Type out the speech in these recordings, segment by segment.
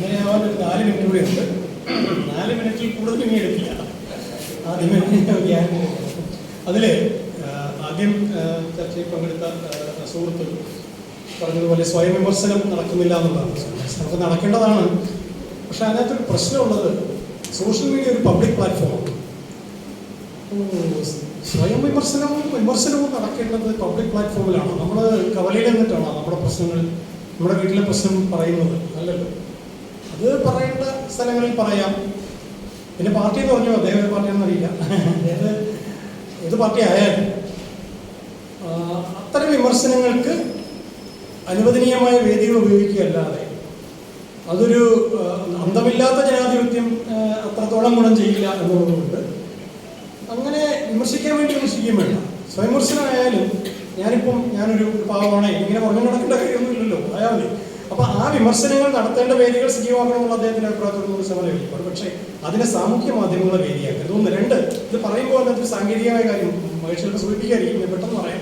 അങ്ങനെയാവാൻ ഒരു നാല് മിനിറ്റ് കൂടി ഉണ്ട്. നാല് മിനിറ്റിൽ കൂടുതൽ ഇനി എടുക്കില്ല. ആദ്യമേ ഞാൻ അതിൽ ആദ്യം ചർച്ചയിൽ പങ്കെടുത്ത സുഹൃത്ത് പറഞ്ഞതുപോലെ സ്വയം വിമർശനം നടക്കുന്നില്ല എന്നുള്ളതാണ്. സ്വയം വിമർശനം നമുക്ക് നടക്കേണ്ടതാണ്. പക്ഷെ അതിനകത്തൊരു പ്രശ്നമുള്ളത് സോഷ്യൽ മീഡിയ ഒരു പബ്ലിക് പ്ലാറ്റ്ഫോമാണ് സ്വയം വിമർശനവും വിമർശനവും നടക്കേണ്ടത് പബ്ലിക് പ്ലാറ്റ്ഫോമിലാണ്. നമ്മൾ കവലയിൽ നിന്നിട്ടാണോ നമ്മുടെ പ്രശ്നങ്ങൾ നമ്മുടെ വീട്ടിലെ പ്രശ്നം പറയുന്നത്. അല്ലല്ലോ? അത് പറയേണ്ട സ്ഥലങ്ങളിൽ പറയാം. പിന്നെ പാർട്ടി പറഞ്ഞു? അദ്ദേഹം ഏത് പാർട്ടിയാണെന്ന് അറിയില്ല. ഏത് ഏത് പാർട്ടി ആയാലും അത്തരം വിമർശനങ്ങൾക്ക് അനുവദനീയമായ വേദികൾ ഉപയോഗിക്കുകയല്ലാതെ അതൊരു അന്തമില്ലാത്ത ജനാധിപത്യം അത്രത്തോളം ഗുണം ചെയ്യില്ല എന്നുള്ളതുകൊണ്ട് അങ്ങനെ വിമർശിക്കാൻ വേണ്ടി വിമർശിക്കുകയും വേണ്ട. സ്വയംവിമർശനമായാലും ഞാനിപ്പം ഞാനൊരു പാവമാണ് ഇങ്ങനെ പറഞ്ഞു നടക്കേണ്ട കാര്യമൊന്നുമില്ലല്ലോ മതി അപ്പൊ ആ വിമർശനങ്ങൾ നടത്തേണ്ട വേദികൾ സജീവമാക്കണമെന്നുള്ള അദ്ദേഹത്തിന്റെ അഭിപ്രായത്തോട് നൂറ് ശതമാനം പക്ഷേ അതിനെ സാമൂഹ്യ മാധ്യമങ്ങളെ വേദിയാക്കരുത് ഒന്ന് രണ്ട്. ഇത് പറയുമ്പോൾ അതിനകത്ത് ഒരു സാങ്കേതികമായ കാര്യം മനുഷ്യർക്ക് സൂചിപ്പിക്കാതിരിക്കും. പെട്ടെന്ന് പറയാം.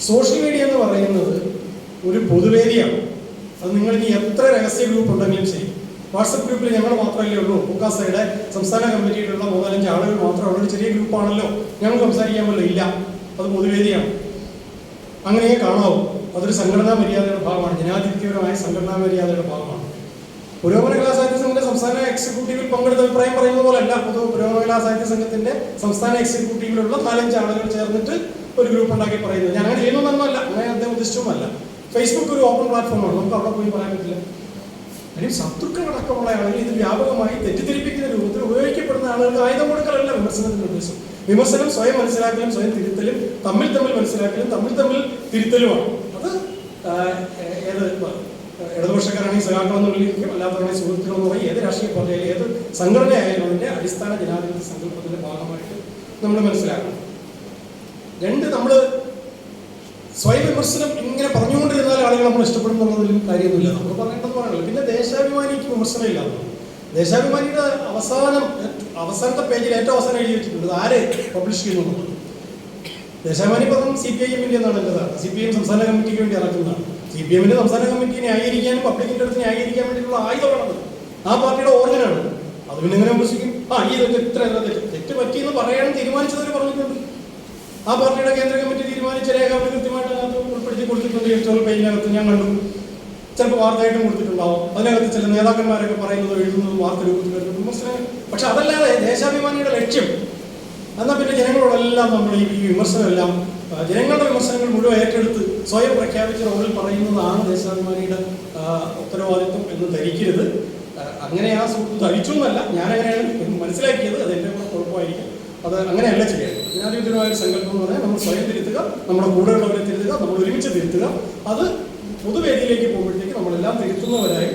സോഷ്യൽ മീഡിയ എന്ന് പറയുന്നത് ഒരു പൊതുവേദിയാണ്. അത് നിങ്ങൾ ഇനി എത്ര രഹസ്യ ഗ്രൂപ്പ് ഉണ്ടെങ്കിലും ശരി. വാട്സപ്പ് ഗ്രൂപ്പിൽ ഞങ്ങൾ മാത്രമല്ലേ ഉള്ളൂ. ഉക്കാസയുടെ സംസ്ഥാന കമ്മിറ്റിയിലുള്ള മൂന്നാലഞ്ച് ആളുകൾ മാത്രമേ ഉള്ളൂ. ചെറിയ ഗ്രൂപ്പാണല്ലോ. ഞങ്ങൾ സംസാരിക്കാമല്ലോ ഇല്ല. അത് പൊതുവേദിയാണ്. അങ്ങനെ കാണാവൂ. അതൊരു സംഘടനാ മര്യാദയുടെ ഭാഗമാണ്. ജനാധിപത്യപരമായ സംഘടനാ മര്യാദയുടെ ഭാഗമാണ്. പുരോഗമന കലാ സാഹിത്യ സംഘത്തിന്റെ സംസ്ഥാന എക്സിക്യൂട്ടീവിൽ പങ്കെടുത്ത അഭിപ്രായം പറയുന്ന പോലെ അല്ല പൊതു പുരോഗമന കലാ സാഹിത്യ സംഘത്തിന്റെ സംസ്ഥാന എക്സിക്യൂട്ടീവിലുള്ള നാലഞ്ച് ആളുകൾ ചേർന്നിട്ട് ഒരു ഗ്രൂപ്പ് ഉണ്ടാക്കി പറയുന്നത്. ഞാൻ അങ്ങനെ ചെയ്യുന്നതൊന്നുമല്ല അങ്ങനെ അദ്ദേഹം ഉദ്ദേശിച്ചുമല്ല ഫേസ്ബുക്ക് ഒരു ഓപ്പൺ പ്ലാറ്റ്ഫോമാണ് നമുക്ക് അവിടെ പോയി പറയാൻ പറ്റില്ല. അതിന് ശത്രുക്കളടക്കമുള്ള ആളുകൾ ഇത് വ്യാപകമായി തെറ്റിദ്ധരിപ്പിക്കുന്ന രൂപത്തിൽ ഉപയോഗിക്കപ്പെടുന്ന ആളുകൾക്ക് ആയുധം കൊടുക്കലല്ല വിമർശനത്തിന്റെ ഉദ്ദേശം. വിമർശനം സ്വയം മനസ്സിലാക്കലും സ്വയം തിരുത്തലും തമ്മിൽ തമ്മിൽ മനസ്സിലാക്കലും തമ്മിൽ തമ്മിൽ തിരുത്തലുമാണ്. ഏത് ഇടതുപക്ഷക്കാരാണെങ്കിൽ സഖാക്കളെന്ന് വിളിക്കും അല്ലാത്തവരാണെങ്കിൽ സുഹൃത്തുക്കളെന്ന് പറയും. ഏത് രാഷ്ട്രീയ പാർട്ടിയായാലും ഏത് സംഘടനയായാലും അതിന്റെ അടിസ്ഥാന ജനാധിപത്യ സങ്കല്പത്തിന്റെ ഭാഗമായിട്ട് നമ്മൾ മനസ്സിലാക്കണം. രണ്ട് നമ്മൾ സ്വയം വിമർശനം ഇങ്ങനെ പറഞ്ഞുകൊണ്ടിരുന്നാൽ ആളുകൾ നമ്മൾ ഇഷ്ടപ്പെടുന്നുള്ളതിലും കാര്യമൊന്നുമില്ല. നമ്മൾ പറയേണ്ടത് പറയണല്ലോ. പിന്നെ ദേശാഭിമാനിക്ക് വിമർശനമില്ല ദേശാഭിമാനിയുടെ അവസാനം അവസാനത്തെ പേജിൽ ഏറ്റവും അവസാനം എഴുതി വെച്ചിട്ടുണ്ട് ആര്? പബ്ലിഷ് ചെയ്യുന്നു. ദേശാഭിമാനി പദം സി പി ഐ എമ്മിന്റെ സി പി എം സംസ്ഥാന കമ്മിറ്റിക്ക് വേണ്ടി ഇറക്കുന്നതാണ് സി പി എമ്മിന്റെ സംസ്ഥാന കമ്മിറ്റി ന്യായീകരിക്കാനും പബ്ലിക്കിന്റെ അടുത്ത് ന്യായീകരിക്കാൻ വേണ്ടിയിട്ടുള്ള ആയുധമാണത്. ആ പാർട്ടിയുടെ ഓർഗനാണ്. അത് പിന്നെ എങ്ങനെ വിമർശിക്കും ആ ഈ ഇതൊക്കെ ഇത്ര തെറ്റ്. പറ്റി പറ്റിയെന്ന് പറയാൻ തീരുമാനിച്ചവർ പറഞ്ഞിട്ടുണ്ട്. ആ പാർട്ടിയുടെ കേന്ദ്ര കമ്മിറ്റി തീരുമാനിച്ച രേഖ അവർ കൃത്യമായിട്ട് അതിനകത്ത് ഉൾപ്പെടുത്തി കൊടുത്തിട്ടുണ്ട്. എഡിറ്റോറിയൽ പേജിനകത്ത് ഞാൻ കണ്ടു. ചിലപ്പോൾ വാർത്തയായിട്ടും കൊടുത്തിട്ടുണ്ടാവും. അതിനകത്ത് ചില നേതാക്കന്മാരൊക്കെ പറയുന്നത് എഴുതുന്നതും വാർത്ത രൂപത്തിൽ വരുന്നതും പക്ഷെ അതല്ലാതെ ദേശാഭിമാനിയുടെ ലക്ഷ്യം എന്നാൽ പിന്നെ ജനങ്ങളോടെല്ലാം നമ്മൾ ഈ വിമർശനമെല്ലാം ജനങ്ങളുടെ വിമർശനങ്ങൾ മുഴുവൻ ഏറ്റെടുത്ത് സ്വയം പ്രഖ്യാപിച്ച റോഡിൽ പറയുന്നതാണ് ദേശാഭിമാനിയുടെ ഉത്തരവാദിത്വം എന്ന് ധരിക്കരുത്. അങ്ങനെ ആ സുഹൃത്ത് ധരിച്ചു എന്നല്ല ഞാനങ്ങനെയാണ് മനസ്സിലാക്കിയത് അത് എന്റെ കൂടെ കുഴപ്പമായിരിക്കും. അത് അങ്ങനെയല്ല ചെയ്യേണ്ടത്. ജനാധിപത്യമായ ഒരു സങ്കല്പം എന്ന് പറഞ്ഞാൽ നമ്മൾ സ്വയം തിരുത്തുക നമ്മുടെ കൂടെയുള്ളവരെ തിരുത്തുക നമ്മൾ ഒരുമിച്ച് തിരുത്തുക. അത് പൊതുവേദിയിലേക്ക് പോകുമ്പോഴത്തേക്ക് നമ്മളെല്ലാം തിരുത്തുന്നവരായി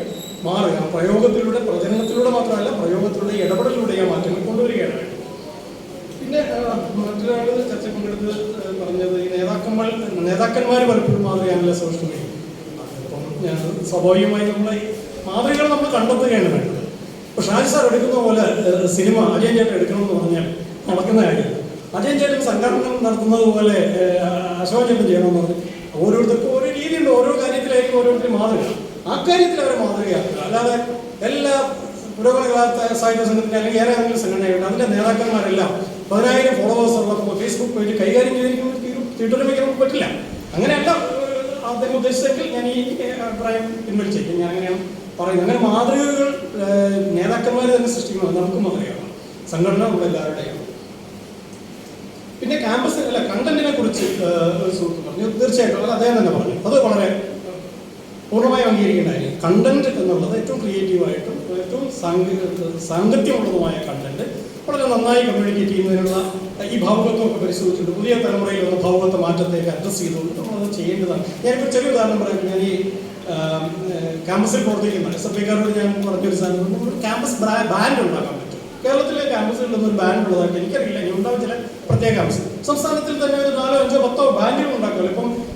മാറുക. പ്രയോഗത്തിലൂടെ പ്രചരണത്തിലൂടെ മാത്രമല്ല പ്രയോഗത്തിലൂടെ ഇടപെടലിലൂടെ ആ മാറ്റങ്ങൾ കൊണ്ടുവരികയാണ്. പിന്നെ മറ്റൊരാൾ ചർച്ച പങ്കെടുത്ത് പറഞ്ഞത് ഈ നേതാക്കന്മാർ നേതാക്കന്മാർ പലപ്പോഴും മാതൃകയാണല്ലോ സോഷ്യൽ മീഡിയ അപ്പം ഞാൻ സ്വാഭാവികമായി നമ്മൾ ഈ മാതൃകകൾ നമ്മൾ കണ്ടെത്തുകയാണ് വേണ്ടത്. പക്ഷെ ഷാജി സാർ എടുക്കുന്ന പോലെ സിനിമ അജയൻ ചേട്ടൻ എടുക്കണമെന്ന് പറഞ്ഞാൽ നടക്കുന്ന കാര്യമില്ല അജയൻ ചേട്ടൻ സംഘടന നടത്തുന്നത് പോലെ അശോകൻ ചേട്ടൻ ചെയ്യണമെന്ന് പറഞ്ഞു ഓരോരുത്തർക്കും ഓരോ രീതിയുണ്ട് ഓരോ കാര്യത്തിലായിരിക്കും ഓരോരുത്തരും മാതൃക. ആ കാര്യത്തിൽ അവരെ മാതൃകയാക്കുക. അല്ലാതെ എല്ലാ പുരോഗമന സാഹിത്യ സംഘത്തിന്റെ അല്ലെങ്കിൽ ഏതെങ്കിലും സംഘടനയുണ്ട് അതിന്റെ നേതാക്കന്മാരെല്ലാം പതിനായിരം ഫോളോവേഴ്സ് ഉള്ള ഫേസ്ബുക്ക് പേജ് കൈകാര്യം ചെയ്തിരിക്കുന്നത് തീട്ടൊരുമിക്കാൻ നമുക്ക് പറ്റില്ല. അങ്ങനെയല്ല അദ്ദേഹം ഉദ്ദേശിച്ചെങ്കിൽ ഞാൻ ഈ അഭിപ്രായം പിൻവലിച്ചേക്കും ഞാൻ അങ്ങനെയാണ് പറയുന്നത്. അങ്ങനെ മാതൃകകൾ നേതാക്കന്മാർ തന്നെ സൃഷ്ടിക്കുന്നത് നമുക്കും മാതൃകയാണ് സംഘടന നമ്മൾ എല്ലാവരുടെയാണ് പിന്നെ ക്യാമ്പസ് അല്ല കണ്ടന്റിനെ കുറിച്ച് ഒരു പറഞ്ഞു. തീർച്ചയായിട്ടും അദ്ദേഹം തന്നെ പറഞ്ഞു. അത് വളരെ പൂർണമായി അംഗീകരിക്കേണ്ട കാര്യം. കണ്ടന്റ് എന്നുള്ളത് ഏറ്റവും ക്രിയേറ്റീവായിട്ടും ഏറ്റവും സാങ്കേ- സാങ്കത്യമുള്ളതുമായ കണ്ടന്റ് വളരെ നന്നായി കമ്മ്യൂണിക്കേറ്റ് ചെയ്യുന്നതിനുള്ള ഈ ഭാവുകത്വമൊക്കെ പരിശോധിച്ചിട്ടുണ്ട്. പുതിയ തലമുറയിൽ വന്ന ഭാവുകത്വ മാറ്റത്തേക്ക് അഡ്രസ്സ് ചെയ്തുകൊണ്ട് നമ്മളത് ചെയ്യേണ്ടതാണ്. ഞാനിപ്പോൾ ചെറിയ ഉദാഹരണം പറയാം. ഞാൻ ഈ ക്യാമ്പസിൽ പ്രവർത്തിക്കുന്ന എസ് എഫ് ഐക്കാരോട് ഞാൻ പറഞ്ഞൊരു സാധനം ഒരു ക്യാമ്പസ് ബാൻഡ് ഉണ്ടാക്കാൻ പറ്റും. കേരളത്തിലെ ക്യാമ്പസുകളിലൊന്നും ഒരു ബാൻഡ് ഉള്ളതായിട്ട് എനിക്കറിയില്ല. ഇനി ഉണ്ടാവും ചില പ്രത്യേക ക്യാമ്പസ് സംസ്ഥാനത്തിൽ തന്നെ ഒരു നാലോ അഞ്ചോ പത്തോ ബാൻഡുകൾ ഇപ്പം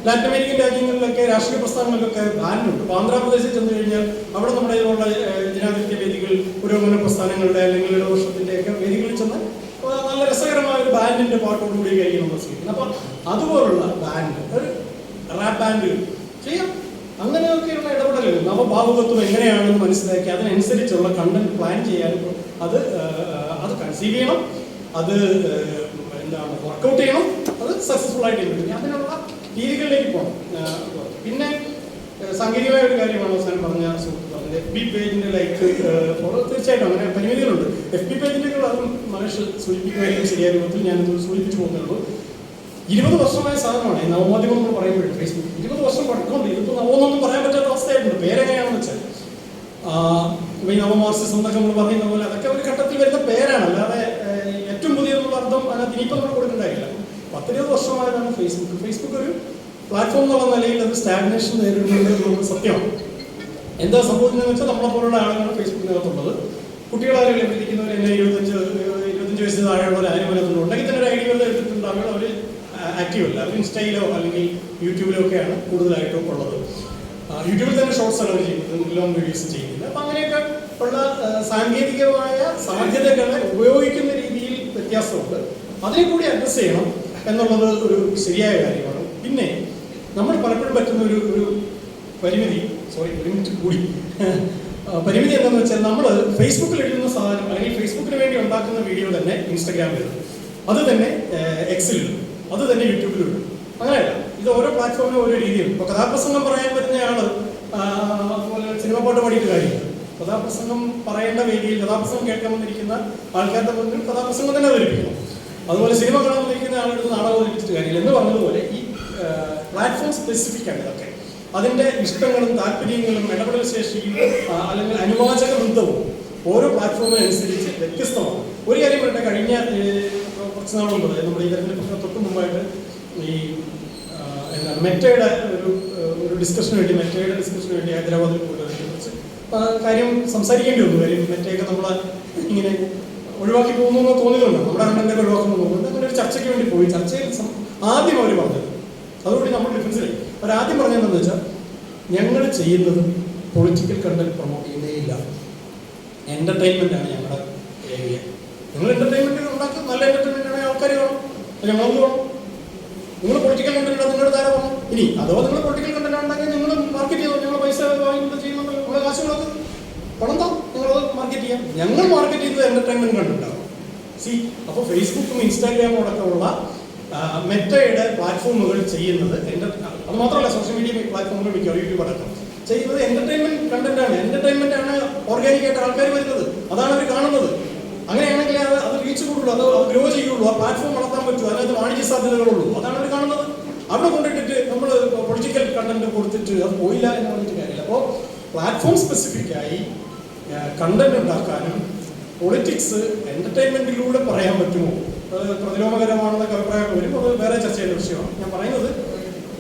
ലാറ്റിൻ അമേരിക്കൻ രാജ്യങ്ങളിലൊക്കെ രാഷ്ട്രീയ പ്രസ്ഥാനങ്ങൾക്കൊക്കെ ബാനുണ്ട് ഇപ്പോൾ ആന്ധ്രാപ്രദേശിൽ ചെന്ന് കഴിഞ്ഞാൽ അവിടെ നമ്മുടെ ഏഹ്, ജനാധിപത്യ വേദികൾ പുരോഗമന പ്രസ്ഥാനങ്ങളുടെ അല്ലെങ്കിൽ ഇടതുപക്ഷത്തിന്റെ ഒക്കെ വേദികളിൽ ചെന്ന് നല്ല രസകരമായ ഒരു ബാൻഡിന്റെ പാട്ടോടുകൂടി ആയിരിക്കും നമ്മൾ സ്വീകരിക്കുന്നത്. അപ്പോൾ അതുപോലുള്ള ബാൻഡ് ഒരു റാപ്പ് ബാൻഡ് ചെയ്യാം. അങ്ങനെയൊക്കെയുള്ള ഇടപെടലുകൾ. നവഭാവുകത്വം എങ്ങനെയാണെന്ന് മനസ്സിലാക്കി അതിനനുസരിച്ചുള്ള കണ്ടന്റ് പ്ലാൻ ചെയ്യാൻ അത് അത് കൺസീവ് ചെയ്യണം. അത് എന്താണ് വർക്കൗട്ട് ചെയ്യണം. അത് സക്സസ്ഫുൾ ആയിട്ട് അതിനുള്ള രീതികളിലേക്ക് പോകണം പിന്നെ സാങ്കേതികമായ ഒരു കാര്യമാണ് അവസാനം പറഞ്ഞ സുഹൃത്ത് എഫ് ബി പേജിന്റെ ലൈക്ക് തീർച്ചയായിട്ടും അങ്ങനെ പരിമിതികളുണ്ട്. എഫ് ബി പേജിന്റെ അതും മനുഷ്യർ സൂചിപ്പിക്കുകയായിരിക്കും ശരിയായ രൂപത്തിൽ ഞാനത് സൂചിപ്പിച്ചു പോകുന്നുള്ളൂ. ഇരുപത് വർഷമായ സാധനമാണ് ഈ നവമാധ്യമം എന്ന് പറയുമ്പോഴും ഫേസ്ബുക്ക് ഇരുപത് വർഷം പഴക്കമുണ്ട് ഇതിപ്പോൾ നവമെന്നൊന്നും പറയാൻ പറ്റാത്ത അവസ്ഥയായിട്ടുണ്ട്. പേരെങ്ങനെയാണെന്ന് വെച്ചാൽ ഈ നവമാർസിസം എന്നൊക്കെ നമ്മൾ പറയുന്ന പോലെ അതൊക്കെ ഒരു ഘട്ടത്തിൽ വരുന്ന പേരാണ്. അല്ലാതെ ഏറ്റവും പുതിയ അർത്ഥം അതിനകത്ത് ഇനിയിപ്പോൾ നമ്മൾ കൊടുക്കേണ്ടതായില്ല പത്തിരുപത് വർഷമായതാണ് ഫേസ്ബുക്ക് ഫേസ്ബുക്ക് ഒരു പ്ലാറ്റ്ഫോം എന്നുള്ള നിലയിൽ അത് സ്റ്റാഗ്നേഷൻ നേരിടുന്നത് സത്യമാണ്. എന്താ സംഭവിക്കുന്നതെന്ന് വെച്ചാൽ നമ്മളെ പോലുള്ള ആളുകളാണ് ഫേസ്ബുക്കിനകത്തുള്ളത് കുട്ടികളാരും ലഭിക്കുന്നവർ എന്നെ ഇരുപത്തഞ്ച് ഇരുപത്തഞ്ച് വയസ്സിന് താഴെയുള്ളവർ ആരും വല്ലതും ഉണ്ടെങ്കിൽ തന്നെ ഒരു ഐഡിയ വല്ല എടുത്തിട്ടുണ്ടാവുക അവർ ആക്റ്റീവ് അല്ല. അവർ ഇൻസ്റ്റയിലോ അല്ലെങ്കിൽ യൂട്യൂബിലോ ഒക്കെയാണ് കൂടുതലായിട്ടും ഉള്ളത്. യൂട്യൂബിൽ തന്നെ ഷോർട്സ് ആണ് ചെയ്യുന്നത്. ലോങ് വീഡിയോസ് ചെയ്യുന്നില്ല അപ്പം അങ്ങനെയൊക്കെ ഉള്ള സാങ്കേതികമായ സാധ്യതകളെ ഉപയോഗിക്കുന്ന രീതിയിൽ വ്യത്യാസമുണ്ട്. അതിനെ കൂടി അഡ്രസ് ചെയ്യണം. എന്നുള്ളത് ഒരു ശരിയായ കാര്യമാണ്. പിന്നെ നമ്മൾ പലപ്പോഴും പറ്റുന്ന ഒരു ഒരു പരിമിതി സോറി ഒരു കൂടി. പരിമിതി എന്താണെന്ന് വെച്ചാൽ നമ്മൾ ഫേസ്ബുക്കിൽ എഴുതുന്ന സാധനം അല്ലെങ്കിൽ ഫേസ്ബുക്കിന് വേണ്ടി ഉണ്ടാക്കുന്ന വീഡിയോ തന്നെ ഇൻസ്റ്റഗ്രാമിൽ ഇടും. അത് തന്നെ എക്സിൽ ഇടും. അത് തന്നെ യൂട്യൂബിൽ ഇടും. അങ്ങനെയല്ല ഇത് ഓരോ പ്ലാറ്റ്ഫോമിനും ഓരോ രീതിയും ഇപ്പോൾ കഥാപ്രസംഗം പറയാൻ പറ്റുന്ന ആൾ അതുപോലെ സിനിമ പാട്ട് പാടിയിട്ട് കാര്യമില്ല. കഥാപ്രസംഗം പറയേണ്ട വേദിയിൽ കഥാപ്രസംഗം കേൾക്കാൻ വന്നിരിക്കുന്ന ആൾക്കാരുടെ മുന്നിൽ കഥാപ്രസംഗം തന്നെ അവതരിപ്പിക്കണം. അതുപോലെ സിനിമ കാണാൻ വന്നിരിക്കുന്ന ആളുകൾ നാടകം അവതരിപ്പിച്ചിട്ട് കാര്യമില്ല. എന്ന് പറഞ്ഞതുപോലെ ഈ പ്ലാറ്റ്ഫോം സ്പെസിഫിക് ആണ് ഇതൊക്കെ. അതിന്റെ ഇഷ്ടങ്ങളും താല്പര്യങ്ങളും ഇടപെടൽ ശേഷിയും അല്ലെങ്കിൽ അനുവാചക ബന്ധവും ഓരോ പ്ലാറ്റ്ഫോമിനനുസരിച്ച് വ്യത്യസ്തമാണ്. ഒരു കാര്യം പറയട്ടെ കഴിഞ്ഞ കുറച്ച് നാൾ മുമ്പ് നമ്മുടെ ഈ തെരഞ്ഞെടുപ്പിന് തൊട്ട് മുമ്പായിട്ട് ഈ എന്താ മെറ്റയുടെ ഒരു ഒരു ഡിസ്കഷന് വേണ്ടി മെറ്റയുടെ ഡിസ്കഷന് വേണ്ടി ഹൈദരാബാദിൽ ആ, കാര്യം സംസാരിക്കേണ്ടി വന്നു. കാര്യം മെറ്റയൊക്കെ നമ്മൾ ഇങ്ങനെ ഒഴിവാക്കി പോകുന്നു എന്ന് തോന്നിയതുകൊണ്ട് നമ്മുടെ അണ്ണന്റെ ഒഴിവാക്കുന്നു അങ്ങനെ ഒരു ചർച്ചയ്ക്ക് വേണ്ടി പോയി. ചർച്ചയിൽ ആദ്യം അവർ പറഞ്ഞത്. അതുകൊണ്ട് നമ്മൾ ഡിഫൻസിലായി അവർ ആദ്യം പറഞ്ഞതെന്ന് വെച്ചാൽ ഞങ്ങൾ ചെയ്യുന്നത് പൊളിറ്റിക്കൽ കണ്ടന്റ് പ്രൊമോട്ട് ചെയ്യുന്നേയില്ല എന്റർടൈൻമെന്റ് ആണ് ഞങ്ങളുടെ ഏരിയ നിങ്ങൾ എന്റർടൈൻമെന്റ് ഉണ്ടാക്കി നല്ല എന്റർടൈൻമെന്റ് ആണെങ്കിൽ ആൾക്കാർ കാണും. ഞങ്ങൾ കാണും? നിങ്ങൾ പൊളിറ്റിക്കൽ കണ്ടന്റ് ആണ് നിങ്ങളുടെ താരം പറഞ്ഞു ഇനി അഥവാ നിങ്ങൾ പൊളിറ്റിക്കൽ കണ്ടന്റ് ഉണ്ടാക്കി നിങ്ങൾ മാർക്കറ്റ് ചെയ്തോ നിങ്ങൾ പൈസ വാങ്ങിക്കുന്നത് ചെയ്യുന്നുണ്ട് നിങ്ങളെ കാശുകളൊക്കെ പണം ചെയ്യാം ഞങ്ങൾ മാർക്കറ്റ് ചെയ്ത് എന്റർടൈൻമെന്റ് കണ്ടിട്ടാണ് സി അപ്പോൾ ഫേസ്ബുക്കും ഇൻസ്റ്റാഗ്രാമും അടക്കമുള്ള മെറ്റയുടെ പ്ലാറ്റ്ഫോമുകൾ ചെയ്യുന്നത് അത് മാത്രമല്ല സോഷ്യൽ മീഡിയ പ്ലാറ്റ്ഫോമുകൾ മിക്കവാറും യൂട്യൂബ് അടക്കം ചെയ്യുന്നത് എന്റർടൈൻമെന്റ് കണ്ടന്റ് ആണ്. എന്റർടൈൻമെന്റ് ആണ് ഓർഗാനിക് ആയിട്ട് ആൾക്കാർ വരുന്നത്. അതാണ് അവർ കാണുന്നത്. അങ്ങനെയാണെങ്കിൽ അത് അത് റീച്ച് കൂടുള്ളൂ അത് ഗ്രോ ചെയ്യുള്ളൂ ആ പ്ലാറ്റ്ഫോം വളർത്താൻ പറ്റുമോ അതിനകത്ത് വാണിജ്യ സാധ്യതകളുള്ളൂ. അതാണ് അവർ കാണുന്നത്. അവിടെ കൊണ്ടിട്ടിട്ട് നമ്മൾ പൊളിറ്റിക്കൽ കണ്ടന്റ് കൊടുത്തിട്ട് അത് പോയില്ല എന്ന് പറഞ്ഞിട്ട് കാര്യമില്ല. അപ്പോൾ പ്ലാറ്റ്ഫോം സ്പെസിഫിക് ആയി കണ്ടന്റ് ഉണ്ടാക്കാനും പൊളിറ്റിക്സ് എന്റർടൈൻമെന്റിലൂടെ പറയാൻ പറ്റുമോ? അത് പ്രതിലോമകരമാണെന്നൊക്കെ അഭിപ്രായം വരും. അത് വേറെ ചർച്ച ചെയ്യേണ്ട വിഷയമാണ്. ഞാൻ പറയുന്നത്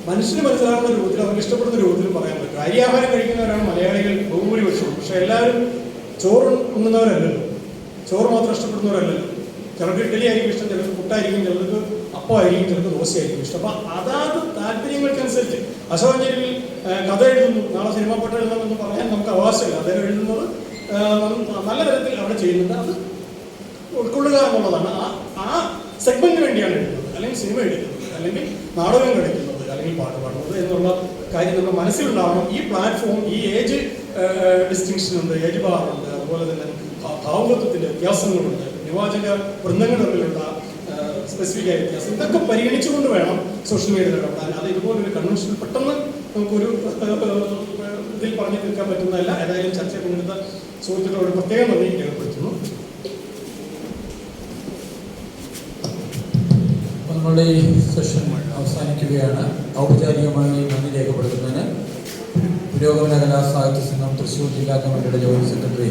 മനുഷ്യന് മനസ്സിലാകുന്ന രൂപത്തിൽ അവർക്ക് ഇഷ്ടപ്പെടുന്ന രൂപത്തിൽ പറയാൻ പറ്റും. അരിയാഹാരം കഴിക്കുന്നവരാണ് മലയാളികൾ ബഹുഭൂരിപക്ഷവും പക്ഷെ എല്ലാവരും ചോറ് ഉണ്ണുന്നവരല്ലല്ലോ. ചോറ് മാത്രം ഇഷ്ടപ്പെടുന്നവരല്ലല്ലോ. ചിലർക്ക് ഇഡ്ഡലി ആയിരിക്കും ഇഷ്ടം ചിലർക്ക് പുട്ടായിരിക്കും ചിലർക്ക് അപ്പമായിരിക്കും ചിലർക്ക് ദോശയായിരിക്കും ഇഷ്ടം. അപ്പം അതാത് താല്പര്യങ്ങൾക്കനുസരിച്ച് അശോകഞ്ചേരിയിൽ കഥ എഴുതുന്നു നാളെ സിനിമ പാട്ട് എഴുതണമെന്ന് പറയാൻ നമുക്ക് അവകാശമില്ല. അദ്ദേഹം എഴുതുന്നത് നല്ല തരത്തിൽ അവിടെ ചെയ്യുന്നുണ്ട്. അത് ഉൾക്കൊള്ളുക എന്നുള്ളതാണ്. ആ ആ സെഗ്മെന്റിന് വേണ്ടിയാണ് എടുക്കുന്നത്. അല്ലെങ്കിൽ സിനിമ എടുക്കുന്നത്. അല്ലെങ്കിൽ നാടകം കളിക്കുന്നത് അല്ലെങ്കിൽ പാട്ട് പാടുന്നത് എന്നുള്ള കാര്യം നമ്മൾ മനസ്സിലുണ്ടാവണം. ഈ പ്ലാറ്റ്ഫോം ഈ ഏജ് ഡിസ്റ്റിങ്ഷൻ ഉണ്ട് ഏജ് ബാറുണ്ട് അതുപോലെ തന്നെ ഭാവകത്വത്തിന്റെ വ്യത്യാസങ്ങളുണ്ട്. നിവാചക വൃന്ദങ്ങൾ തമ്മിലുള്ള സ്പെസിഫിക് ആയ വ്യത്യാസം ഇതൊക്കെ പരിഗണിച്ചുകൊണ്ട് വേണം സോഷ്യൽ മീഡിയ ഇടപെടാൻ. അത് ഇതുപോലൊരു കൺവെൻഷൻ പെട്ടെന്ന് നമുക്കൊരു ഇതിൽ പറഞ്ഞു തീർക്കാൻ പറ്റുന്നതല്ല. ഏതായാലും ചർച്ച പങ്കെടുത്ത സുഹൃത്തുക്കളോട് പ്രത്യേകം നന്ദി രേഖപ്പെടുത്തുന്നു. നമ്മളുടെ ഈ സെഷൻ അവസാനിക്കുകയാണ്. ഔപചാരികമായി നന്ദി രേഖപ്പെടുത്തുന്നതിന് പുരോഗമന കലാ സാഹിത്യ സംഘം തൃശ്ശൂർ ജില്ലാ കമ്മിറ്റിയുടെ ജോയിന്റ് സെക്രട്ടറി